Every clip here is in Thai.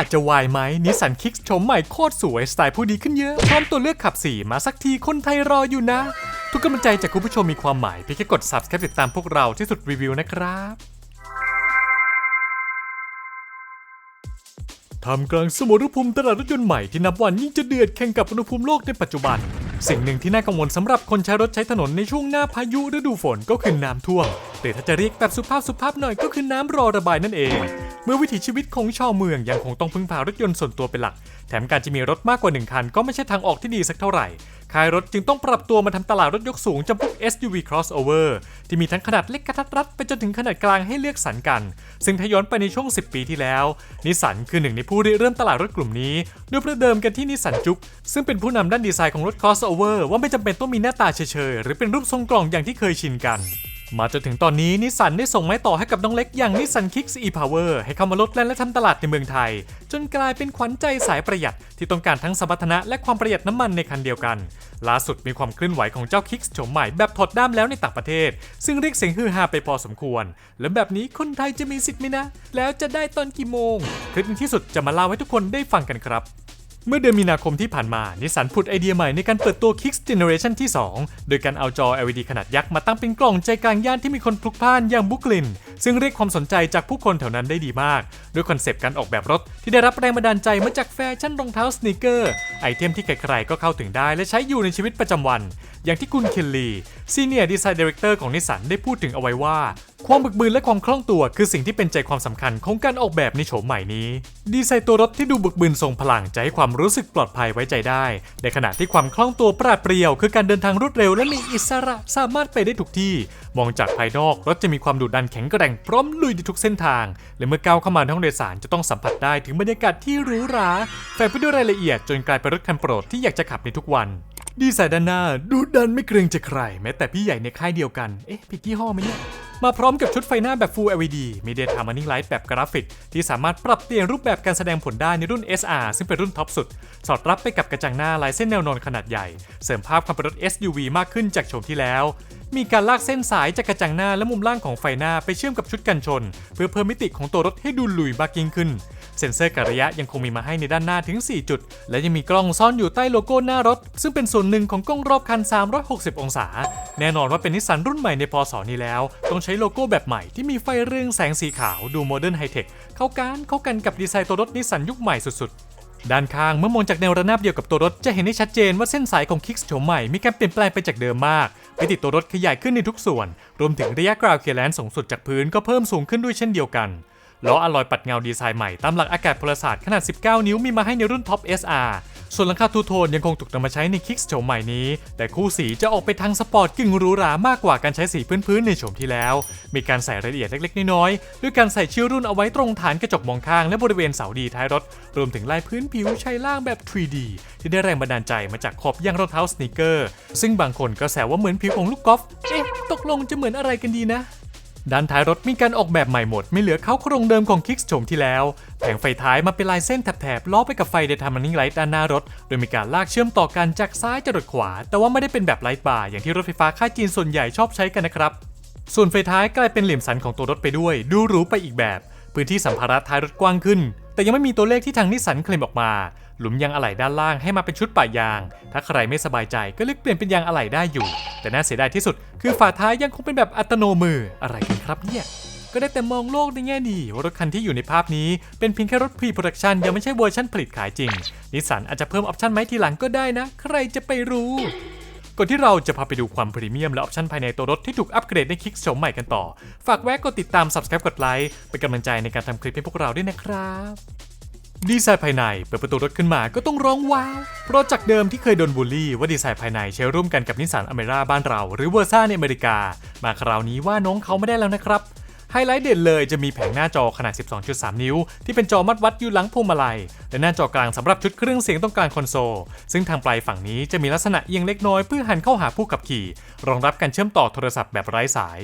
าจจะวายไหมนิสสันคิกชมใหม่โคตรสวย สไตล์ผู้ดีขึ้นเยอะ พร้อมตัวเลือกขับสีมาสักทีคนไทยรออยู่นะ ทุกกำลังใจจากคุณผู้ชมมีความหมายเพียงแค่กด subscribe ติดตามพวกเราที่สุดรีวิวนะครับทำกลางสมรภูมิตลาดรถยนต์ใหม่ที่นับวันยิ่งจะเดือดแข่งกับอุณหภูมิโลกในปัจจุบัน สิ่งหนึ่งที่น่ากังวลสำหรับคนใช้รถใช้ถนนในช่วงหน้าพายุฤดูฝนก็คือน้ำท่วมหรือถ้าจะเรียกแบบสุภาพสุภาพหน่อยก็คือน้ำรอระบายนั่นเอง เมื่อวิถีชีวิตของชาวเมืองยังคงต้องพึ่งพารถยนต์ส่วนตัวเป็นหลัก แถมการจะมีรถมากกว่าหนึ่งคันก็ไม่ใช่ทางออกที่ดีสักเท่าไหร่ ค่ายรถจึงต้องปรับตัวมาทำตลาดรถยกสูงจำพวก SUV crossover ที่มีทั้งขนาดเล็กกระทัดรัดไปจนถึงขนาดกลางให้เลือกสรรกัน ซึ่งถ้าย้อนไปในช่วง 10 ปีที่แล้ว นิสสันคือหนึ่งในผู้ริเริ่มตลาดรถกลุ่มนี้ด้วยประเดิมกันที่นิสสันจุกซึ่งเป็นผู้นำด้านดีไซน์ของรถ crossover ว่าไม่จำเป็นต้องมีหน้าตาเฉยๆหรือเป็นรูปทรงกล่องอย่างที่เคยชินกัน มาจนถึงตอนนี้นิสสันได้ส่งไม้ต่อให้กับน้องเล็กอย่างนิสสันคิกส์ e-power ให้เข้ามาลดแล่นและทำตลาดในเมืองไทย จนกลายเป็นขวัญใจสายประหยัดที่ต้องการทั้งสมรรถนะและความประหยัดน้ำมันในคันเดียวกัน ล่าสุดมีความเคลื่อนไหวของเจ้าคิกส์โฉมใหม่แบบถอดด้ามแล้วในต่างประเทศ ซึ่งเรียกเสียงฮือฮาไปพอสมควร และแบบนี้คนไทยจะมีสิทธิ์ไหมนะ แล้วจะได้ตอนกี่โมงคลิปนี้ที่สุดจะมาเล่าให้ทุกคนได้ฟังกันครับ เมื่อเดือนมีนาคมที่ผ่านมา นิสสันผุดไอเดียใหม่ในการเปิดตัว Kicks Generation ที่ 2 โดยการเอาจอ LED ขนาดยักษ์มาตั้งเป็นกล่องใจกลางย่านที่มีคนพลุกพล่านอย่างบุกลิน ซึ่งเรียกความสนใจจากผู้คนแถวนั้นได้ดีมาก ด้วยคอนเซปต์การออกแบบรถที่ได้รับแรงบันดาลใจมาจากแฟชั่นรองเท้าสเนคเกอร์ ไอเทมที่ใครๆก็เข้าถึงได้และใช้อยู่ในชีวิตประจำวัน อย่างที่คุณเคลลีซีเนียร์ดีไซน์ดีเรคเตอร์ของนิสสันได้พูดถึงเอาไว้ว่า ความบึกบืนและความคล่องตัวคือสิ่งที่เป็นใจความสำคัญของการออกแบบในโฉมใหม่นี้ ดีไซน์ตัวรถที่ดูบึกบืนทรงพลังจะให้ความรู้สึกปลอดภัยไว้ใจได้ ในขณะที่ความคล่องตัวปราดเปรียว คือการเดินทางรวดเร็วและมีอิสระสามารถไปได้ทุกที่ มองจากภายนอกรถจะมีความดุดันแข็งแกร่งพร้อมลุยในทุกเส้นทาง และเมื่อก้าวเข้ามาในห้องโดยสารจะต้องสัมผัสได้ถึงบรรยากาศที่หรูหราแฝงไปด้วยรายละเอียดจนกลายเป็นรถคันโปรดที่อยากจะขับในทุกวัน ดีไซน์ด้านหน้าดูดันไม่เกรงจะใคร แม้แต่พี่ใหญ่ในค่ายเดียวกัน เอ๊ะผิดยี่ห้อไหมเนี่ย มาพร้อมกับชุดไฟหน้าแบบ Full LED มี Daytime Running Light แบบกราฟิก ที่สามารถปรับเปลี่ยนรูปแบบการแสดงผลได้ในรุ่น SR ซึ่งเป็นรุ่นท็อปสุด สอดรับไปกับกระจังหน้าลายเส้นแนวนอนขนาดใหญ่ เสริมภาพความเป็นรถ SUV มากขึ้นจากโฉมที่แล้วมีการลากเส้นสายจากกระจังหน้าและมุมล่างของไฟหน้าไปเชื่อมกับชุดกันชน เพื่อเพิ่มมิติของตัวรถให้ดูลุยมากยิ่งขึ้น เซ็นเซอร์กระยะยังคงมีมาให้ในด้านหน้าถึง 4 จุด และยังมีกล้องซ่อนอยู่ใต้โลโก้หน้ารถ ซึ่งเป็นส่วนหนึ่งของกล้องรอบคัน 360 องศา แน่นอนว่าเป็นนิสสันรุ่นใหม่ในพศนี้แล้ว ต้องใช้โลโก้แบบใหม่ที่มีไฟเรืองแสงสีขาวดูโมเดิร์นไฮเทคเข้ากันเข้ากันกับดีไซน์ตัวรถนิสสันยุคใหม่สุดๆ ด้านข้างเมื่อมองจากแนวระนาบเดียวกับตัวรถจะเห็นได้ชัดเจนว่าเส้นสายของคิกส์โฉมใหม่มีการเปลี่ยนแปลงไปจากเดิมมากไปติดตัวรถขยายขึ้นในทุกส่วน รวมถึงระยะกราวเคลียร์แลนสูงสุดจากพื้นก็เพิ่มสูงขึ้นด้วยเช่นเดียวกันล้ออะลอยปัดเงาดีไซน์ใหม่ตามหลักอากาศพลศาสตร์ขนาด 19 นิ้วมีมาให้ในรุ่นท็อป SR ส่วนหลังคาทูโทนยังคงถูกนำมาใช้ในคิกส์โฉมใหม่นี้ แต่คู่สีจะออกไปทางสปอร์ตกึ่งหรูหรามากกว่าการใช้สีพื้นๆในโฉมที่แล้ว มีการใส่รายละเอียดเล็กๆ น้อยๆด้วยการใส่ชื่อรุ่นเอาไว้ตรงฐานกระจกมองข้างและบริเวณเสาดีท้ายรถ รวมถึงลายพื้นผิวใช้ล่างแบบ 3D ที่ได้แรงบันดาลใจมาจากขอบยางรองเท้าสเนคเกอร์ ซึ่งบางคนก็แซวว่าเหมือนผิวของลูกกอล์ฟเอ๊ะตกลงจะเหมือนอะไรกันดีนะด้านท้ายรถมีการออกแบบใหม่หมด ไม่เหลือเขาโครงเดิมของคิกส์โฉมที่แล้วแผงไฟท้ายมาเป็นลายเส้นแถบๆล้อไปกับไฟเดทามันนิ่งไลท์ด้านหน้ารถ โดยมีการลากเชื่อมต่อกันจากซ้ายจรดขวา แต่ว่าไม่ได้เป็นแบบไลท์บาร์อย่างที่รถไฟฟ้าค่ายจีนส่วนใหญ่ชอบใช้กันนะครับ ส่วนไฟท้ายกลายเป็นเหลี่ยมสันของตัวรถไปด้วย ดูหรูไปอีกแบบ พื้นที่สัมภาระท้ายรถกว้างขึ้น แต่ยังไม่มีตัวเลขที่ทางนิสสันเคลมออกมา หลุมยางอะไหล่ด้านล่างให้มาเป็นชุดป่ายาง ถ้าใครไม่สบายใจก็เลือกเปลี่ยนเป็นยางอะไหล่ได้อยู่ แต่น่าเสียดายที่สุด คือฝาท้ายยังคงเป็นแบบอัตโนมืออะไรกันครับเนี่ย ก็ได้แต่มองโลกในแง่ดีว่ารถคันที่อยู่ในภาพนี้เป็นเพียงแค่รถพรีโปรดักชันยังไม่ใช่เวอร์ชันผลิตขายจริงนิสสันอาจจะเพิ่มออปชันไหมทีหลังก็ได้นะ ใครจะไปรู้ก่อนที่เราจะพาไปดูความพรีเมียมและออปชันภายในตัวรถที่ถูกอัปเกรดในคลิกโฉมใหม่กันต่อ ฝากแวะกดติดตาม subscribe กดไลค์เป็นกำลังใจในการทำคลิปให้พวกเราด้วยนะครับดีไซน์ภายในเปิดประตูรถขึ้นมาก็ต้องร้องว้าว เพราะจากเดิมที่เคยโดนบูลลี่ว่าดีไซน์ภายในใช้ร่วมกันกับนิสสันอเมร่าบ้านเรา หรือเวอร์ซ่าในอเมริกา มาคราวนี้ว่าน้องเขาไม่ได้แล้วนะครับ ไฮไลท์เด่นเลยจะมีแผงหน้าจอขนาด 12.3 นิ้ว ที่เป็นจอมัดวัดอยู่หลังพวงมาลัย และหน้าจอกลางสำหรับชุดเครื่องเสียงตรงกางคอนโซล ซึ่งทางปลายฝั่งนี้จะมีลักษณะเอียงเล็กน้อยเพื่อหันเข้าหาผู้ขับขี่ รองรับการเชื่อมต่อโทรศัพท์แบบไร้สาย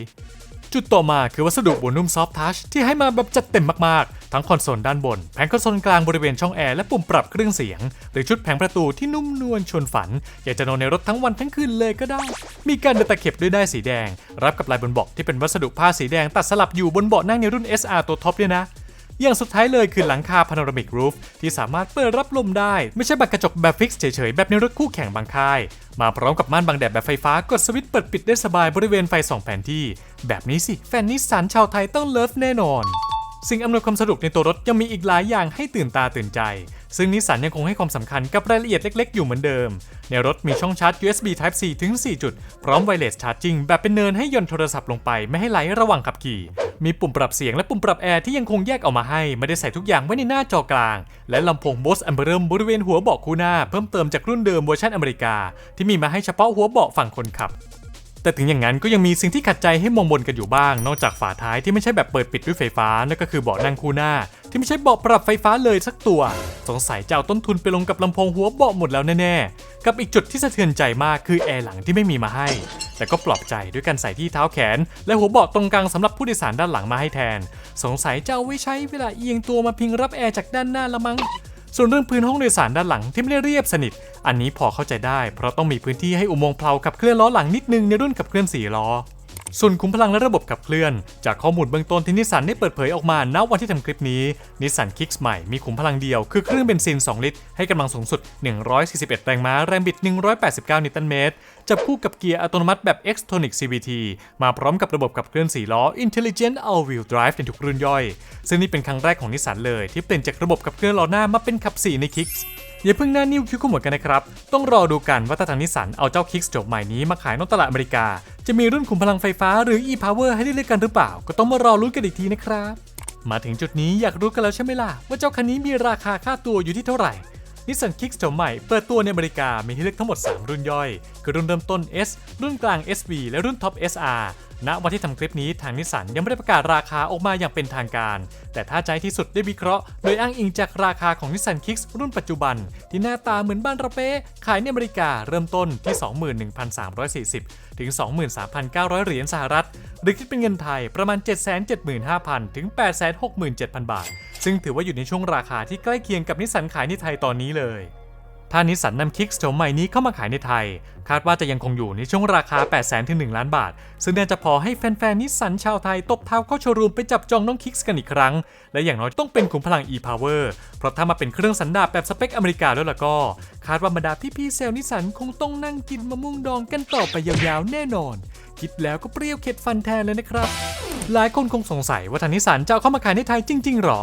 จุดต่อมาคือวัสดุบนนุ่มซอฟทัชที่ให้มาแบบจัดเต็มมากๆ ทั้งคอนโซลด้านบน แผงคอนโซลกลางบริเวณช่องแอร์และปุ่มปรับเครื่องเสียง หรือชุดแผงประตูที่นุ่มนวลชวนฝัน อยากจะนอนในรถทั้งวันทั้งคืนเลยก็ได้ มีการเดินตะเข็บด้วยได้ายสีแดง รับกับลายบนเบาะที่เป็นวัสดุผ้าสีแดงตัดสลับอยูู่่บนเบาะนั่งในรุ่น SR ตัวท็อปด้วยนะ อย่างสุดท้ายเลยคือหลังคาพาโนรามิกรูฟที่สามารถเปิดรับลมได้ ไม่ใช่แบบกระจกแบบฟิกซ์เฉยๆ แบบในรถคู่แข่งบางค่าย มาพร้อมกับม่านบังแดดแบบไฟฟ้ากดสวิตช์เปิดปิดได้สบายบริเวณไฟสองแผนที่ แบบนี้สิแฟนนิสสันชาวไทยต้องเลิฟแน่นอน สิ่งอำนวยความสะดวกในตัวรถยังมีอีกหลายอย่างให้ตื่นตาตื่นใจ ซึ่งนิสสันยังคงให้ความสำคัญกับรายละเอียดเล็กๆ อยู่เหมือนเดิม ในรถมีช่องชาร์จ USB Type C ถึง 4 จุด พร้อมไวเลสชาร์จิ่งแบบเป็นเนินให้ย่อนโทรศัพท์ลงไปไม่ให้ไหลระหว่างขับขี่ มีปุ่มปรับเสียงและปุ่มปรับแอร์ที่ยังคงแยกออกมาให้ ไม่ได้ใส่ทุกอย่างไว้ในหน้าจอกลาง และลำโพง Bose a m b e r บริเวณหัวเบาะคู่หน้า เพิ่มเติมจากรุ่นเดิมเวอร์ชันอเมริกา ที่มีมาให้เฉพาะหัวเบาะฝั่งคนขับ แต่ถึงอย่างนั้นก็ยังมีสิ่งที่ขัดใจให้มองบนกันอยู่บ้าง นอกจากฝาท้ายที่ไม่ใช่แบบเปิดปิดด้วยไฟฟ้านั่นก็คือเบาะนั่งคู่หน้า ที่ไม่ใช่เบาะปรับไฟฟ้าเลยสักตัว สงสัยจะเอาต้นทุนไปลงกับลำโพงหัวเบาะหมดแล้วแน่ๆ กับอีกจุดที่สะเทือนใจมากคือแอร์หลังที่ไม่มีมาให้ แต่ก็ปลอบใจด้วยการใส่ที่เท้าแขน และหัวเบาะตรงกลางสำหรับผู้โดยสารด้านหลังมาให้แทน สงสัยจะเอาไว้ใช้เวลาเอียงตัวมาพิงรับแอร์จากด้านหน้าละมั้ง ส่วนเรื่องพื้นห้องโดยสารด้านหลังที่ไม่ได้เรียบสนิท อันนี้พอเข้าใจได้ เพราะต้องมีพื้นที่ให้อุโมงค์เพลาขับเคลื่อนล้อหลังนิดนึงในรุ่นขับเคลื่อน4ล้อส่วนขุมพลังและระบบขับเคลื่อน จากข้อมูลเบื้องต้นที่นิสสันได้เปิดเผยออกมาณวันที่ทำคลิปนี้นิสสันคิกส์ใหม่มีขุมพลังเดียวคือเครื่องเบนซิน 2 ลิตร ให้กำลังสูงสุด 141 แรงม้า แรงบิด 189 นิวตันเมตรจับคู่กับเกียร์อัตโนมัติแบบ x t o n i c CVT มาพร้อมกับระบบขับเคลื่อน4ล้อ Intelligent All-Wheel Drive ในทุกรุ่นย่อย ซึ่งนี่เป็นครั้งแรกของนิสสันเลยที่เปลี่ยนจากระบบขับเคลื่อนล้อหน้ามาเป็นขับ4ในคิกส์อย่าเพิ่งหน้านิ้วคิ้วขมวดกันนะครับ ต้องรอดูกันว่าถ้าทางนิสสันเอาเจ้าคิกส์จบใหม่นี้มาขายนอกตลาดอเมริกา จะมีรุ่นขุมพลังไฟฟ้าหรือ e-power ให้ได้เลือกกันหรือเปล่า ก็ต้องมารอลุ้นกันอีกทีนะครับ มาถึงจุดนี้อยากรู้กันแล้วใช่ไหมล่ะว่าเจ้าคันนี้มีราคาค่าตัวอยู่ที่เท่าไหร่ นิสสันคิกส์โฉมใหม่เปิดตัวในอเมริกามีให้เลือกทั้งหมด 3 รุ่นย่อย คือรุ่นเริ่มต้น S รุ่นกลาง SV และรุ่นท็อป SR ณวันที่ทำคลิปนี้ทางนิสสันยังไม่ได้ประกาศราคาออกมาอย่างเป็นทางการ แต่ถ้าใจที่สุดได้วิเคราะห์ โดยอ้างอิงจากราคาของนิสสันคิกส์รุ่นปัจจุบัน ที่หน้าตาเหมือนบ้านเราเป๊ะขายในอเมริกาเริ่มต้นที่ 21,340 ถึง 23,900 เหรียญสหรัฐ หรือคิดเป็นเงินไทยประมาณ 775,000 ถึง 867,000 บาท ซึ่งถือว่าอยู่ในช่วงราคาที่ใกล้เคียงกับนิสสันขายในไทยตอนนี้เลย ถ้านิสสันนำคิกส์โฉมใหม่นี้เข้ามาขายในไทย คาดว่าจะยังคงอยู่ในช่วงราคา8 0 0 0 0 0ถึง1ล้านบาท ซึ่งน่าจะพอให้แฟนๆนิสสันชาวไทยตบเท้าเข้าโชว์รูมไปจับจองน้องคิกส์กันอีกครั้ง และอย่างน้อยต้องเป็นขุมพลัง e-power เพราะถ้ามาเป็นเครื่องสันดาปแบบสเปคอเมริกาแล้วล่ะก็ คาดว่าบรรดาพี่ๆเซลล์นิสสันคงต้องนั่งกินมะม่วงดองกันต่อไปยาวๆแน่นอน คิดแล้วก็เปรี้ยวเข็ดฟันแทนเลยนะครับ หลายคนคงสงสัยว่าทางนิสสันจะเเข้ามาขายในไทยจริง ๆ หรอ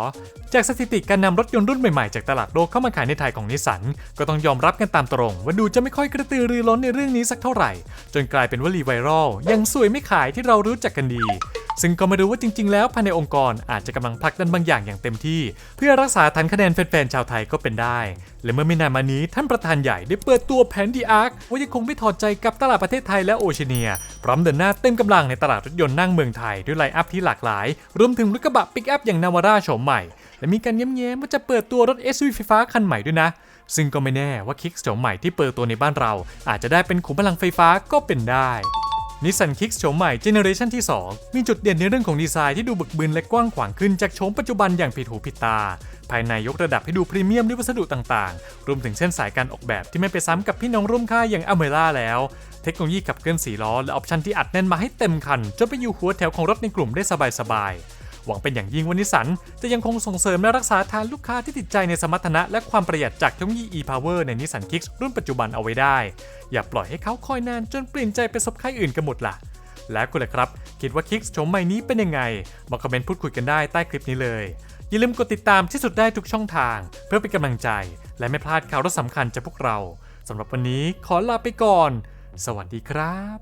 จากสถิติการนำรถยนต์รุ่นใหม่ๆ จากตลาดโลกเข้ามาขายในไทยของนิสสันก็ต้องยอมรับกันตามตรง ว่าดูจะไม่ค่อยกระตือรือร้นในเรื่องนี้สักเท่าไหร่ จนกลายเป็นวลีไวรัลยังสวยไม่ขายที่เรารู้จักกันดี ซึ่งก็ไม่รู้ว่าจริง ๆ แล้วภายในองค์กรอาจจะกำลังผลักดันบางอย่างอย่างเต็มที่ เพื่อรักษาฐานคะแนนแฟนๆชาวไทยก็เป็นได้ และเมื่อไม่นานมานี้ท่านประธานใหญ่ได้เปิดตัวแผนดีอาร์คว่ายังคงไม่ถอดใจกับตลาดประเทศไทยและโอเชียเนีย พร้อมเดินหน้าเต็มกำลังในตลาดรถยนต์นั่งเมืองไทยด้วยไลน์อัพที่หลากหลาย รวมถึงรถกระบะปิกอัพอย่างนาวาร่าโฉมใหม่ และมีการแย้มๆว่าจะเปิดตัวรถ SUV ไฟฟ้าคันใหม่ด้วยนะซึ่งก็ไม่แน่ว่าคิกโฉมใหม่ที่เปิดตัวในบ้านเรา อาจจะได้เป็นขุมพลังไฟฟ้าก็เป็นได้ นิสสันคิกส์โฉมใหม่เจเนอเรชันที่ 2 มีจุดเด่นในเรื่องของดีไซน์ที่ดูบึกบึนและกว้างขวางขึ้นจากโฉมปัจจุบันอย่างผิดหูผิดตา ภายในยกระดับให้ดูพรีเมียมด้วยวัสดุต่างๆ รวมถึงเส้นสายการออกแบบที่ไม่ไปซ้ำกับพี่น้องร่วมค่ายอย่างอเมร่าแล้ว เทคโนโลยีขับเคลื่อนสีล้อและออปชันที่อัดแน่นมาให้เต็มคันจนไปอยู่หัวแถวของรถในกลุ่มได้สบายๆ หวังเป็นอย่างยิ่งว่านิสสันจะยังคงส่งเสริมและรักษาฐานลูกค้าที่ติดใจในสมรรถนะและความประหยัดจากเทคโนโลยี e-power ในนิสสันคิกส์รุ่นปัจจุบันเอาไว้ได้ อย่าปล่อยให้เขาคอยนานจนเปลี่ยนใจไปซบค่ายอื่นกันหมดล่ะ แล้วคุณล่ะครับ คิดว่าคิกส์โฉมใหม่นี้เป็นยังไงมาคอมเมนต์พูดคุยกันได้ใต้คลิปนี้เลย อย่าลืมกดติดตามที่สุดได้ทุกช่องทาง เพื่อเป็นกำลังใจ และไม่พลาดข่าวรถสำคัญจากพวกเราสำหรับวันนี้ขอลาไปก่อน สวัสดีครับ